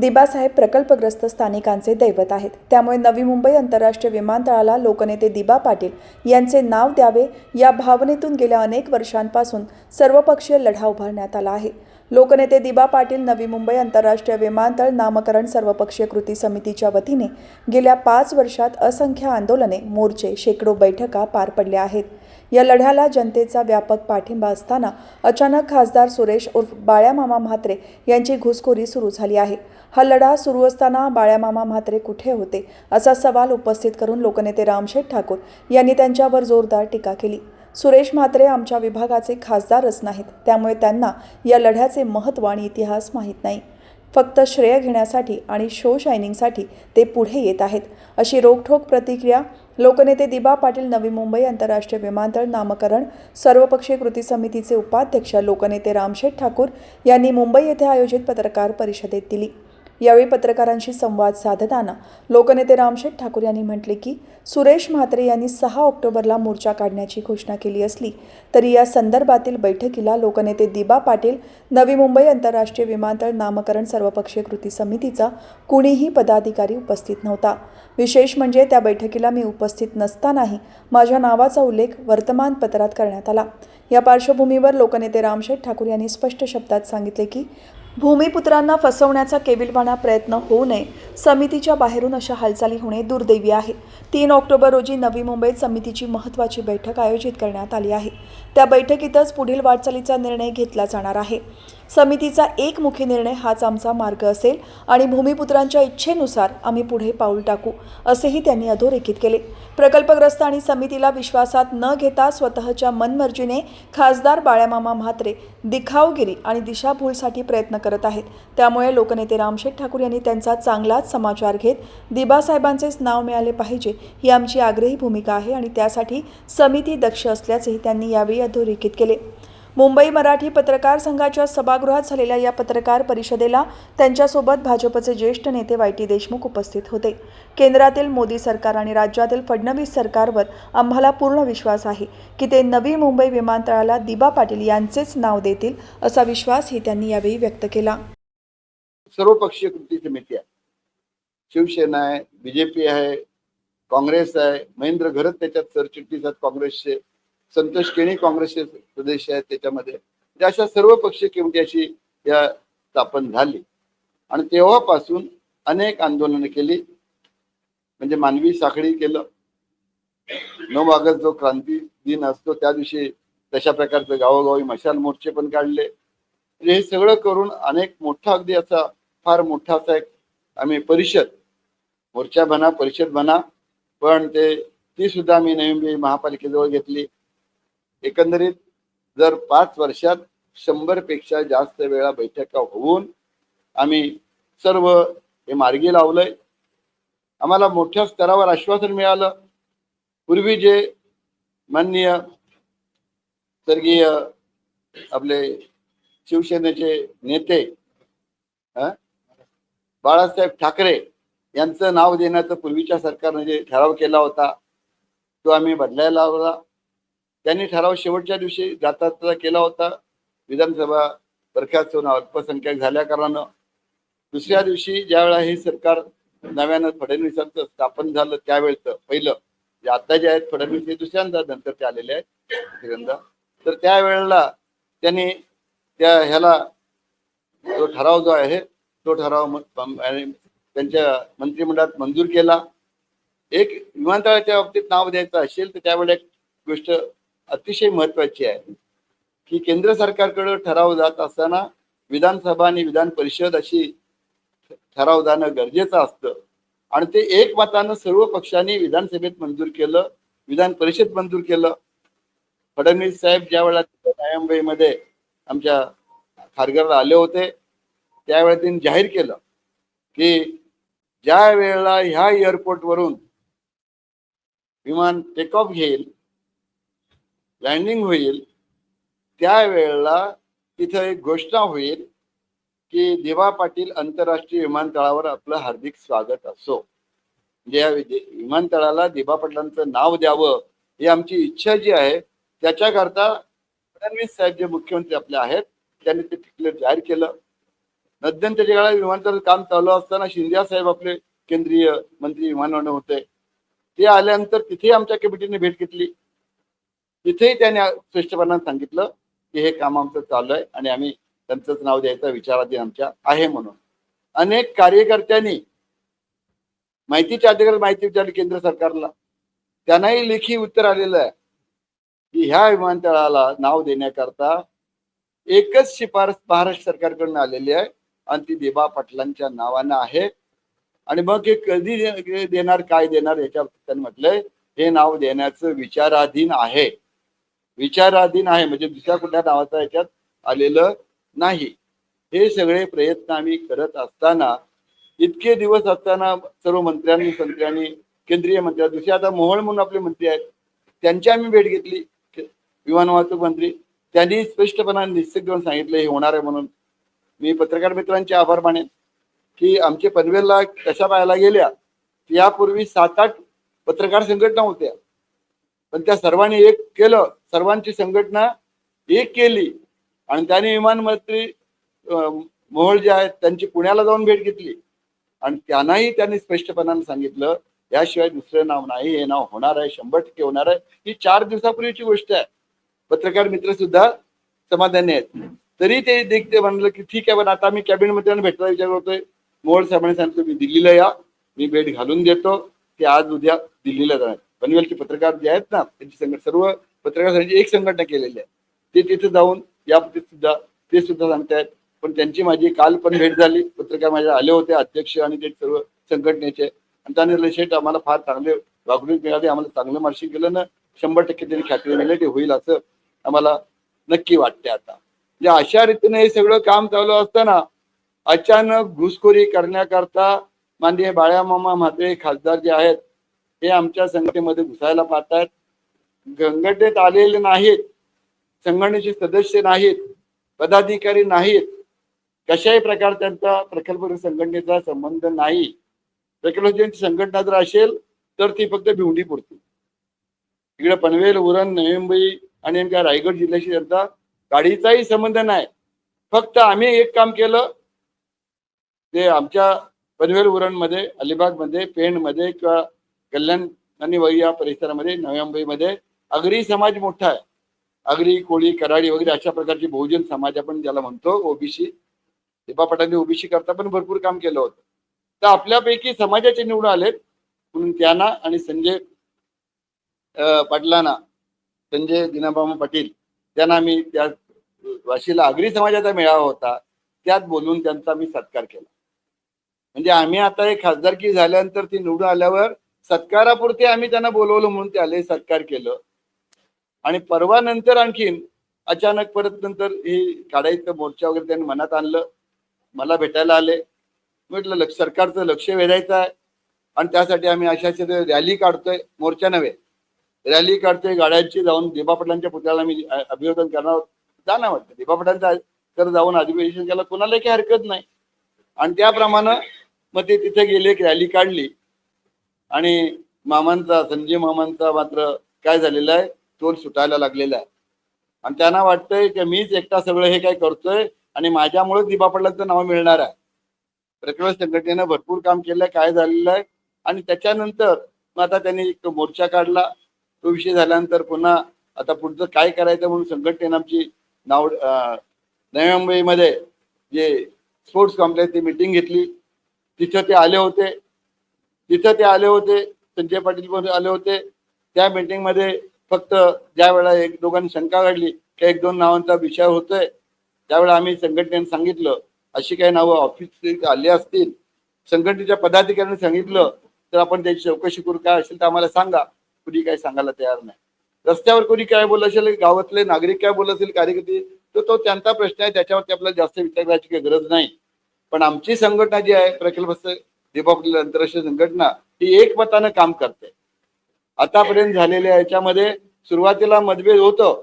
दिबासाहेब प्रकल्पग्रस्त स्थानिकांचे दैवत आहेत. त्यामुळे नवी मुंबई आंतरराष्ट्रीय विमानतळाला लोकनेते दिबा पाटील यांचे नाव द्यावे या भावनेतून गेल्या अनेक वर्षांपासून सर्वपक्षीय लढा उभारण्यात आला आहे. लोकनेते दिबा पाटील नवी मुंबई आंतरराष्ट्रीय विमानतळ नामकरण सर्वपक्षीय कृती समितीच्या वतीने गेल्या पाच वर्षात असंख्य आंदोलने मोर्चे शेकडो बैठका पार पडल्या आहेत. या लढ्याला जनतेचा व्यापक पाठिंबा असताना अचानक खासदार सुरेश उर्फ बाळ्यामामा म्हात्रे यांची घुसखोरी सुरू झाली आहे. हा लढा सुरू असताना बाळ्यामामा म्हात्रे कुठे होते? असा सवाल उपस्थित करून लोकनेते रामशेठ ठाकूर यांनी त्यांच्यावर जोरदार टीका केली. सुरेश म्हात्रे आमच्या विभागाचे खासदारच नाहीत. त्यामुळे त्यांना या लढ्याचे महत्त्व आणि इतिहास माहीत नाही. फक्त श्रेय घेण्यासाठी आणि शो शायनिंगसाठी ते पुढे येत आहेत. अशी रोखठोक प्रतिक्रिया लोकनेते दिबा पाटील नवी मुंबई आंतरराष्ट्रीय विमानतळ नामकरण सर्वपक्षीय कृती समितीचे उपाध्यक्ष लोकनेते रामशेठ ठाकूर यांनी मुंबई येथे आयोजित पत्रकार परिषदेत दिली. यावेळी पत्रकारांशी संवाद साधताना लोकनेते रामशेठ ठाकूर यांनी म्हटले की सुरेश म्हात्रे यांनी सहा ऑक्टोबरला मोर्चा काढण्याची घोषणा केली असली तरी या संदर्भातील बैठकीला लोकनेते दिबा पाटील नवी मुंबई आंतरराष्ट्रीय विमानतळ नामकरण सर्वपक्षीय कृती समितीचा कुणीही पदाधिकारी उपस्थित नव्हता. विशेष म्हणजे त्या बैठकीला मी उपस्थित नसतानाही माझ्या नावाचा उल्लेख वर्तमानपत्रात करण्यात आला. या पार्श्वभूमीवर लोकनेते रामशेठ ठाकूर यांनी स्पष्ट शब्दात सांगितले की भूमिपुत्रांना फसवण्याचा केविलवाणा प्रयत्न होऊ नये. समितीच्या बाहेरून अशा हालचाली होणे दुर्दैवी आहे. तीन ऑक्टोबर रोजी नवी मुंबईत समितीची महत्त्वाची बैठक आयोजित करण्यात आली आहे. त्या बैठकीतच पुढील वाटचालीचा निर्णय घेतला जाणार आहे. समितीचा एक निर्णय हाच आमचा मार्ग असेल आणि भूमिपुत्रांच्या इच्छेनुसार आम्ही पुढे पाऊल टाकू असेही त्यांनी अधोरेखित केले. प्रकल्पग्रस्त आणि समितीला विश्वासात न घेता स्वतःच्या मनमर्जीने खासदार बाळ्यामामा म्हात्रे दिखावगिरी आणि दिशाभूलसाठी प्रयत्न करत आहेत. त्यामुळे लोकनेते रामशेठ ठाकूर यांनी त्यांचा चांगलाच समाचार घेत दिबासाहेबांचेच नाव मिळाले पाहिजे ही आमची आग्रही भूमिका आहे आणि त्यासाठी समिती दक्ष असल्याचेही त्यांनी यावेळी अधोरेखित केले. मुंबई मराठी पत्रकार संघाच्या सभागृहात झालेल्या या पत्रकार परिषदेला त्यांच्यासोबत भाजपचे ज्येष्ठ नेते वाय टी देशमुख उपस्थित होते. केंद्रातील मोदी सरकार आणि राज्यातील फडणवीस सरकारवर आम्हाला पूर्ण विश्वास आहे की ते नवी मुंबई विमानतळाला दिबा पाटील यांचेच नाव देतील असा विश्वासही त्यांनी यावेळी व्यक्त केला. सर्वपक्षीय कृती समिती आहे. शिवसेना आहे बीजेपी आहे काँग्रेस आहे महेंद्र घरत त्याच्यात सरचिटणीस आहेत काँग्रेसचे. संतोष केणी काँग्रेसचे सदस्य आहेत त्याच्यामध्ये. म्हणजे अशा सर्व पक्षीय कमिटी अशी या स्थापन झाली. आणि तेव्हापासून अनेक आंदोलनं केली. म्हणजे मानवी साखळी केलं. नऊ ऑगस्ट जो क्रांती दिन असतो त्या दिवशी तशा प्रकारचे गावोगावी मशाल मोर्चे पण काढले. म्हणजे हे सगळं करून अनेक मोठा अगदी असा फार मोठा असा एक आम्ही परिषद मोर्चा बना परिषद बना. पण ते ती सुद्धा आम्ही नवी मुंबई महापालिकेजवळ घेतली. एकंदरीत जर पाच वर्षात शंभरपेक्षा जास्त वेळा बैठका होऊन आम्ही सर्व हे मार्गी लावलंय. आम्हाला मोठ्या स्तरावर आश्वासन मिळालं. पूर्वी जे माननीय स्वर्गीय आपले शिवसेनेचे नेते बाळासाहेब ठाकरे यांचं नाव देण्याचं पूर्वीच्या सरकारने जे ठराव केला होता तो आम्ही बदलायला लावला. त्यांनी ठराव शेवटच्या दिवशी जाता केला होता. विधानसभा बरखास्त होऊन अल्पसंख्याक झाल्या कारणानं. दुसऱ्या दिवशी ज्यावेळा हे सरकार नव्यानं फडणवीसांचं स्थापन झालं त्यावेळेचं पहिलं. जे आता जे आहेत फडणवीस हे दुसऱ्यांदा नंतर ते आलेले आहेत तिसऱ्यांदा. तर त्यावेळेला त्यांनी त्या ह्याला जो ठराव जो आहे तो ठराव आणि त्यांच्या मंत्रिमंडळात मंजूर केला. एक विमानतळाच्या बाबतीत नाव द्यायचं असेल तर त्यावेळेला एक गोष्ट अतिशय महत्वाची आहे. की केंद्र सरकारकडे ठराव जात असताना विधानसभा आणि विधान परिषद अशी ठराव जाणं गरजेचं असतं. आणि ते एकमतानं सर्व पक्षांनी विधानसभेत मंजूर केलं विधान परिषद मंजूर केलं. फडणवीस साहेब ज्या वेळेला नवी आमच्या खारघरला आले होते त्यावेळेला त्यांनी जाहीर केलं की ज्या वेळेला ह्या एअरपोर्टवरून विमान टेक ऑफ घेईल लँडिंग होईल त्यावेळेला तिथं एक घोषणा होईल की दिवा पाटील आंतरराष्ट्रीय विमानतळावर आपलं हार्दिक स्वागत असो. म्हणजे या विमानतळाला दिबा पाटलांचं नाव द्यावं ही आमची इच्छा जी आहे त्याच्याकरता फडणवीस साहेब जे मुख्यमंत्री आपले आहेत त्यांनी ते डिक्लेअर जाहीर केलं. मध्यंतरी काळात विमानतळ काम चालू असताना शिंदे साहेब आपले केंद्रीय मंत्री विमानवाहन होते. ते आल्यानंतर तिथे आमच्या कमिटीने भेट घेतली. तिथेही त्याने स्पष्टपणाने सांगितलं की हे काम आमचं चालू आहे आणि आम्ही त्यांचंच नाव द्यायचा विचाराधीन आमच्या आहे म्हणून. अनेक कार्यकर्त्यांनी माहितीच्या अधिकार माहिती विचारली केंद्र सरकारला. त्यांनाही लेखी उत्तर आलेलं आहे की ह्या विमानतळाला नाव देण्याकरता एकच शिफारस महाराष्ट्र सरकारकडून आलेली आहे आणि ती देबा पाटलांच्या नावानं आहे. आणि मग हे कधी देणार काय देणार याच्यावर त्यांनी म्हटलंय हे नाव देण्याचं विचाराधीन आहे. विचाराधीन आहे म्हणजे दुसऱ्या कुठल्या नावाचा याच्यात आलेलं नाही. हे सगळे प्रयत्न आम्ही करत असताना इतके दिवस असताना सर्व मंत्र्यांनी संत्र्यांनी केंद्रीय मंत्र्या दुसरे आता मोहोळ म्हणून आपले मंत्री आहेत त्यांची आम्ही भेट घेतली. विमान वाहतूक मंत्री त्यांनी स्पष्टपणाने निश्चित घेऊन सांगितलं हे होणार आहे म्हणून. मी पत्रकार मित्रांचे आभार मानेन की आमचे पनवेलला कशा पाहायला गेल्या यापूर्वी सात आठ पत्रकार संघटना होत्या. पण त्या सर्वांनी एक केलं सर्वांची संघटना एक केली आणि त्याने विमान मंत्री मोहोळ जे आहेत त्यांची पुण्याला जाऊन भेट घेतली. आणि त्यांनाही त्यांनी स्पष्टपणाने सांगितलं याशिवाय दुसरं नाव नाही हे नाव होणार आहे शंभर टक्के होणार आहे. ही चार दिवसापूर्वीची गोष्ट आहे. पत्रकार मित्र सुद्धा समाधानी आहेत. तरी ते देखते म्हणलं की ठीक आहे पण आता मी कॅबिनेट मंत्र्यांना भेटायला विचार करतोय. मोहोळ साहेबांनी सांगितलं मी दिल्लीला या मी भेट घालून देतो. ते आज उद्या दिल्लीला जाणार पनवेलचे पत्रकार जे आहेत ना त्यांची संघटना सर्व पत्रकारांची एक संघटना केलेली आहे. ते तिथे जाऊन या सुद्धा ते सुद्धा सांगतायत. पण त्यांची माझी काल पण भेट झाली. पत्रकार माझ्या आले होते अध्यक्ष आणि ते सर्व संघटनेचे. आणि त्याने शेठ आम्हाला फार चांगले वागणूक मिळाली. आम्हाला चांगलं मार्शिंग केलं ना शंभर टक्के त्यांनी खात्री दिली ते होईल असं आम्हाला नक्की वाटते आता. म्हणजे अशा रीतीने हे सगळं काम चालू असताना अचानक घुसखोरी करण्याकरता माननीय बाळामामा म्हात्रे खासदार जे आहेत हे आमच्या संघटनेमध्ये घुसायला पाहतायत. संघटनेत आलेले नाहीत संघटनेचे सदस्य नाहीत पदाधिकारी नाहीत कशाही प्रकार त्यांचा प्रकल्प संघटनेचा संबंध नाही. प्रकल्प संघटना जर असेल तर ती फक्त भिवंडी पुरती. इकडे पनवेल उरण नवी मुंबई आणि नेमक्या रायगड जिल्ह्याशी त्यांचा गाडीचाही संबंध नाही. फक्त आम्ही एक काम केलं ते आमच्या पनवेल उरणमध्ये अलिबागमध्ये पेणमध्ये किंवा कल्याण आणि वही या परिसरामध्ये नवी मुंबईमध्ये आगरी समाज मोठा आहे. आगरी कोळी कराडी वगैरे अशा प्रकारचे बहुजन समाज आपण ज्याला म्हणतो ओबीसी. दीपा पटांनी ओबीसी करता पण भरपूर काम केलं होतं. तर आपल्यापैकी समाजाचे निवडून आलेत. म्हणून त्यांना आणि संजय पाटलांना संजय दिनाबामा पाटील त्यांना आम्ही त्या वाशीला आगरी समाजाचा मेळावा होता. त्यात बोलून त्यांचा मी सत्कार केला. म्हणजे आम्ही आता एक खासदारकी झाल्यानंतर ती निवडून आल्यावर सत्कारापुरते आम्ही त्यांना बोलवलं म्हणून ते आले सत्कार केलं. आणि परवा नंतर आणखीन अचानक परत नंतर हे काढायचं मोर्चा वगैरे त्यांनी मनात आणलं. मला भेटायला आले. म्हटलं लक्ष सरकारचं लक्ष वेधायचं आहे आणि त्यासाठी आम्ही अशा रॅली काढतोय. मोर्चा नव्हे. रॅली काढतोय गाड्यांची जाऊन दिबा पटलांच्या पुतळ्याला मी अभिवादन करणार आहोत. वाटतं दिबा पटलांचा तर जाऊन अधिवेशन केलं. कोणाला काही हरकत नाही. आणि त्याप्रमाणे मग ते तिथे गेले एक रॅली काढली. आणि मामांचा संजय मामांचा मात्र काय झालेला आहे? टोल सुटायला लागलेला आहे. आणि त्यांना वाटतंय की मीच एकटा सगळं हे काय करतोय आणि माझ्यामुळेच दिबा नाव मिळणार आहे. प्रकल्प संघटनेनं भरपूर काम केलंय काय झालेलं आहे. आणि त्याच्यानंतर मग आता त्यांनी एक मोर्चा काढला. तो विषय झाल्यानंतर पुन्हा आता पुढचं काय करायचं म्हणून संघटनेनं आमची नाव नवी मुंबईमध्ये जे स्पोर्ट्स कॉम्प्लेक्सची मिटिंग घेतली. तिथं ते आले होते. तिथं ते आले होते. संजय पाटील पण आले होते. त्या मिटिंगमध्ये फक्त ज्या वेळा एक दोघांनी शंका काढली की एक दोन नावांचा विषय होतोय त्यावेळेला आम्ही संघटनेने सांगितलं. अशी काही नावं ऑफिस आली असतील संघटनेच्या पदाधिकाऱ्यांनी सांगितलं तर आपण त्याची चौकशी करू. काय असेल तर आम्हाला सांगा. कुणी काही सांगायला तयार नाही. रस्त्यावर कोणी काय बोलत असेल गावातले नागरिक काय बोलत असेल कार्यकर्ते तर तो त्यांचा प्रश्न आहे. त्याच्यावरती आपल्याला जास्त विचार करायची काही गरज नाही. पण आमची संघटना जी आहे प्रकल्प दीपावली आंतरराष्ट्रीय संघटना ही एकमतानं काम करते. आतापर्यंत झालेल्या याच्यामध्ये सुरुवातीला मतभेद होतं.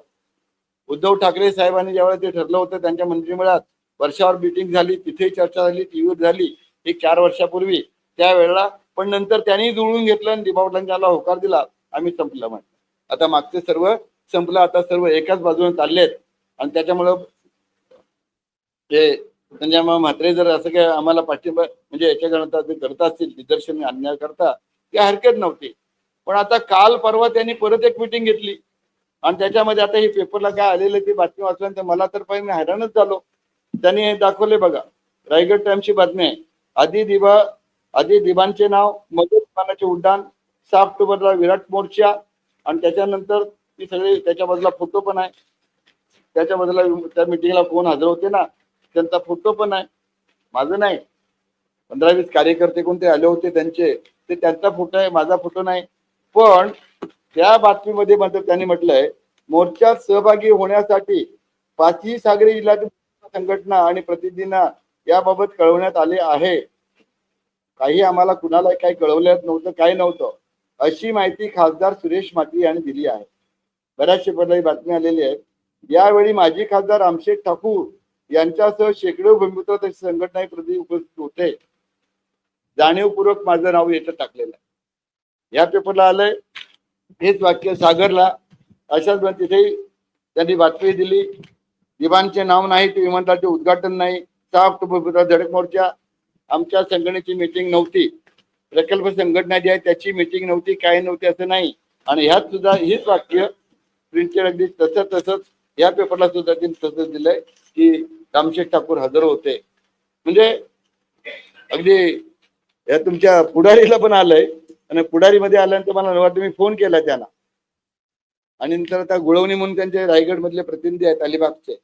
उद्धव ठाकरे साहेबांनी ज्यावेळेला ते ठरलं होतं त्यांच्या मंत्रिमंडळात वर्षावर मिटिंग झाली तिथे चर्चा झाली टीव्हीवर झाली एक चार वर्षापूर्वी. त्यावेळेला पण नंतर त्यांनी जुळून घेतलं आणि दीपावलांच्याला होकार दिला आम्ही संपलं म्हटलं. आता मागचे सर्व संपलं आता सर्व एकाच बाजूने चाललेत. आणि त्याच्यामुळं हे म्हणजे मग म्हात्रे जर असं काय आम्हाला पाठिंबा म्हणजे याच्या करता ते करत असतील निदर्शन आणण्या करता ती हरकत नव्हती. पण आता काल परवा त्यांनी परत एक मिटिंग घेतली. आणि त्याच्यामध्ये आता हे पेपरला काय आलेलं ती बातमी वाचल्यानंतर मला तर पहिले हैराणच झालो. त्यांनी हे दाखवले बघा. रायगड टाइमची बातमी आहे. आधी दिवा आधी दिवांचे नाव मधुर विमानाचे उड्डाण सहा ऑक्टोबरला विराट मोर्चा आणि त्याच्यानंतर ती सगळी त्याच्या बाजूला फोटो पण आहे. त्याच्या बाजूला त्या मिटिंगला कोण हजर होते ना त्यांचा फोटो पण आहे. माझं नाही. पंधरा वीस कार्यकर्ते कोणते आले होते त्यांचे ते त्यांचा फोटो आहे माझा फोटो नाही. पण त्या बातमीमध्ये मात्र त्यांनी म्हटलंय मोर्चात सहभागी होण्यासाठी पाचही सागरी जिल्ह्यातील संघटना आणि प्रतिनिधींना याबाबत कळवण्यात आले आहे. काही आम्हाला कुणाला काही कळवलं नव्हतं काय नव्हतं अशी माहिती खासदार सुरेश माती यांनी दिली आहे. बऱ्याचशे पडली बातमी आलेली आहे यावेळी माजी खासदार रामशेठ ठाकूर यांच्यासह शेकडो भूमिपुत्र संघटना प्रति उपस्थित होते. जाणीवपूर्वक माझं नाव याच्यात टाकलेलं आहे. या पेपरला आलंय. हेच वाक्य सागरला अशाच तिथे त्यांनी बातमी दिली. विमानचे नाव नाही ते विमानतळाचे उद्घाटन नाही. सहा ऑक्टोबर धडक मोर्चा. आमच्या संघटनेची मिटिंग नव्हती. प्रकल्प संघटना जी आहे त्याची मिटिंग नव्हती काय नव्हती असं नाही. आणि ह्यात सुद्धा हेच वाक्य प्रिंटेड अगदी तसं तसंच या पेपरला सुद्धा त्यांनी तसंच दिलंय की रामशेठ ठाकूर हजर होते. म्हणजे अगदी या तुमच्या पुढारीला पण आलंय. आणि पुढारीमध्ये आल्यानंतर मला वाटतं मी फोन केला त्यांना आणि नंतर आता गुळवणी म्हणून त्यांचे रायगड मधले प्रतिनिधी आहेत अलिबागचे.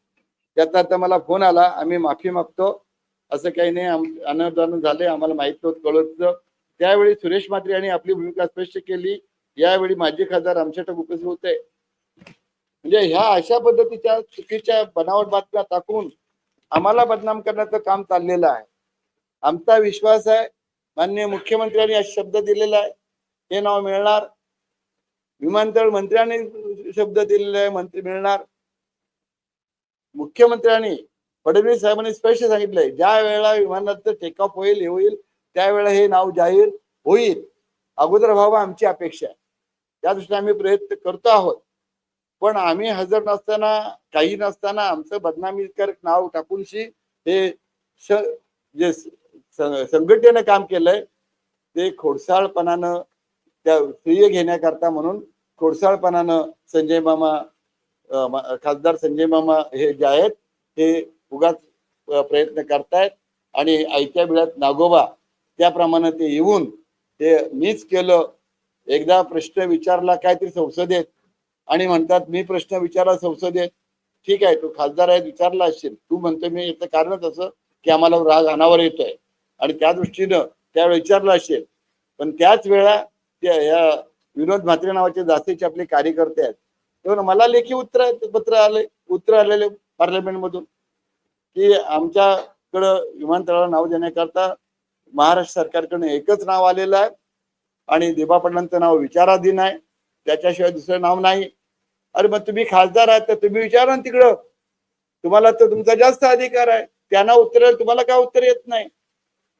त्याचा आता मला फोन आला आम्ही माफी मागतो. असं काही नाही आम- झाले आम्हाला माहीत नव्हतं कळत त्यावेळी सुरेश म्हात्रे यांनी आपली भूमिका स्पष्ट केली. यावेळी माजी खासदार आमच्या उपस्थित होते. म्हणजे ह्या अशा पद्धतीच्या चुकीच्या बनावट बातम्या टाकून आम्हाला बदनाम करण्याचं काम चाललेलं आहे. आमचा विश्वास आहे माननीय मुख्यमंत्र्यांनी हा शब्द दिलेला आहे. हे नाव मिळणार. विमानतळ मंत्र्यांनी शब्द दिलेला आहे मंत्री मिळणार. मुख्यमंत्र्यांनी फडणवीस साहेबांनी स्पष्ट सांगितलंय ज्या वेळेला विमानाचं टेकऑफ होईल हे होईल त्यावेळेला हे नाव जाहीर होईल. अगोदर व्हावं आमची अपेक्षा आहे. त्या दृष्टीने आम्ही प्रयत्न करतो आहोत. पण आम्ही हजर नसताना काही नसताना आमचं बदनामीकारक नाव टाकूनशी हे जे संघटनेनं काम केलंय. ते खोडसाळपणानं त्या श्रेय घेण्याकरता म्हणून खोडसाळपणानं संजय मामा खासदार संजय मामा हे जे आहेत हे उगाच प्रयत्न करतायत. आणि आयत्या वेळात नागोबा त्याप्रमाणे ते येऊन ते मीच केलं. एकदा प्रश्न विचारला काहीतरी संसदेत. आणि म्हणतात मी प्रश्न विचारला संसदेत. ठीक आहे तू खासदार आहे विचारला असेल तू म्हणतो मी याचं कारणच असं की आम्हाला राग अनावर येतोय. आणि त्या दृष्टीनं त्यावेळी विचारलं असेल. पण त्याच वेळा त्या या विनोद म्हात्रे नावाचे जास्तीचे आपले कार्यकर्ते आहेत. तेव्हा मला लेखी उत्तर पत्र आले उत्तर आलेले पार्लमेंट मधून की आमच्याकडं विमानतळाला नाव देण्याकरता महाराष्ट्र सरकारकडून एकच नाव आलेलं आहे आणि दिपा पाटलांचं नाव विचाराधीन आहे. त्याच्याशिवाय दुसरं नाव नाही. अरे मग तुम्ही खासदार आहात तर तुम्ही विचारा ना तिकडं. तुम्हाला तर तुमचा जास्त अधिकार आहे. त्यांना उत्तर तुम्हाला काय उत्तर येत नाही?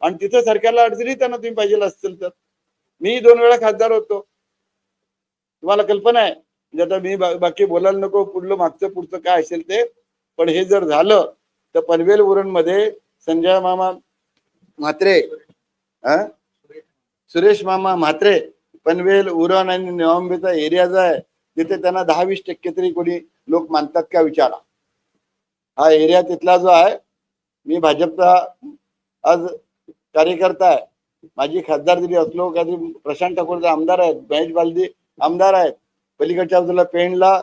आणि तिथं सरकारला अडचणी त्यांना तुम्ही पाहिजे असतील तर. मी दोन वेळा खासदार होतो. तुम्हाला कल्पना आहे. म्हणजे आता मी बाकी बोलायला नको पुढलं मागचं पुढचं काय असेल ते. पण हे जर झालं तर पनवेल उरणमध्ये संजय मामा म्हात्रे सुरेश मामा म्हात्रे पनवेल उरण आणि नवांबेचा एरिया जो आहे तिथे त्यांना दहा वीस टक्के तरी कोणी लोक मानतात का विचारा. हा एरिया तिथला जो आहे मी भाजपचा आज कार्यकर्ता आहे. माझी खासदार जरी असलो कधी प्रशांत ठाकूरचे आमदार आहेत महेश बालदी आमदार आहेत. पलीकडच्या बाजूला पेणला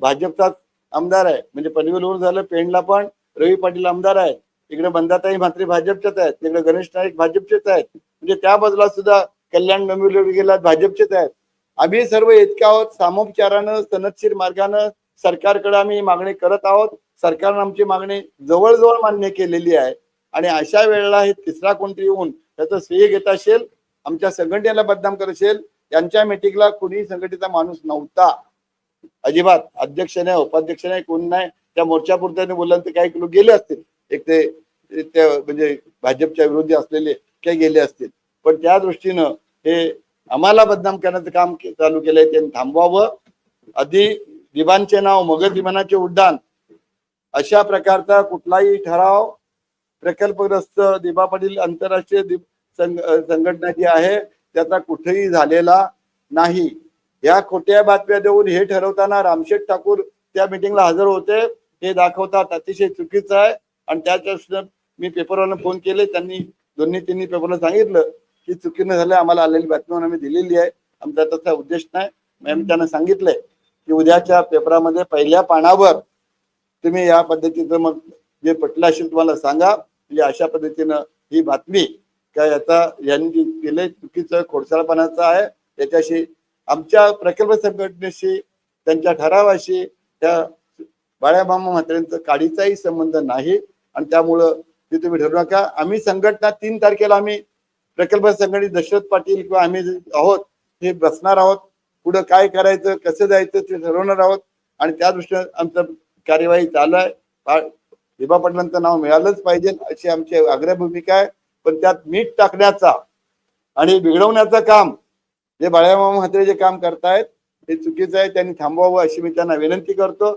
भाजपचाच आमदार आहे. म्हणजे पनवेलवर झालं पेणला पण रवी पाटील आमदार आहेत. इकडे बंदाताई म्हात्रे भाजपच्याच आहेत. तिकडे गणेश नाईक भाजपचेच आहेत. म्हणजे त्या बाजूला सुद्धा कल्याण डोंबिवली गेला भाजपचेच आहेत. आम्ही सर्व इतक्या आहोत सामोपचारानं सनदशीर मार्गानं सरकारकडे आम्ही मागणी करत आहोत. सरकारनं आमची मागणी जवळजवळ मान्य केलेली आहे. आणि अशा वेळेला हे तिसरा कोणतरी येऊन त्याचं श्रेय घेत असेल आमच्या संघटनेला बदनाम करत असेल त्यांच्या मिटिंगला कुणीही संघटनेचा माणूस नव्हता. अजिबात अध्यक्ष नाही उपाध्यक्ष नाही कोण नाही त्या मोर्चापुरत्याने बोलल्यानंतर काही लोक गेले असतील. एक ते म्हणजे भाजपच्या विरोधी असलेले काही गेले असतील. पण त्या दृष्टीनं हे आम्हाला बदनाम करण्याचं काम चालू केलंय त्यांनी थांबवावं. आधी विमानचे नाव मगध विमानाचे उड्डाण अशा प्रकारचा कुठलाही ठराव प्रकल्पग्रस्त दिबा पाटील आंतरराष्ट्रीय संघ संघटना जी आहे. त्याचा कुठेही झालेला नाही. या खोट्या बातम्या देऊन हे ठरवताना रामशेठ ठाकूर त्या मिटिंगला हजर होते. हे दाखवतात अतिशय चुकीचं आहे. आणि त्याच्या मी पेपरवाला फोन केले. त्यांनी दोन्ही तिन्ही पेपरला सांगितलं की चुकीनं झालं. आम्हाला आलेली बातमी आम्ही दिलेली आहे. आमचा तसा उद्देश नाही. मी त्यांना सांगितलंय की उद्याच्या पेपरामध्ये पहिल्या पानावर तुम्ही या पद्धतीचं मग जे पटलं असेल तुम्हाला सांगा. म्हणजे अशा पद्धतीनं ही बातमी काय याचा यांनी जे केलंय चुकीचं खोडसाळपणाचं आहे. त्याच्याशी आमच्या प्रकल्प संघटनेशी त्यांच्या ठरावाशी त्या बाळ्यामामा म्हात्र्यांचं काडीचाही संबंध नाही. आणि त्यामुळं ते तुम्ही ठरू नका. आम्ही संघटना तीन तारखेला आम्ही प्रकल्प संघटनेत दशरथ पाटील किंवा आम्ही आहोत हे बसणार आहोत. पुढं काय करायचं कसं जायचं ते ठरवणार आहोत. आणि त्या दृष्टीनं आमचं कार्यवाही चालू आहे. विभा पाटलांचं नाव मिळालंच पाहिजे अशी आमची आग्रह भूमिका आहे. पण त्यात मीठ टाकण्याचा आणि बिघडवण्याचं काम जे बाळ्यामा म्हात्रे जे काम करतायत हे चुकीचं आहे त्यांनी थांबवावं अशी मी त्यांना विनंती करतो.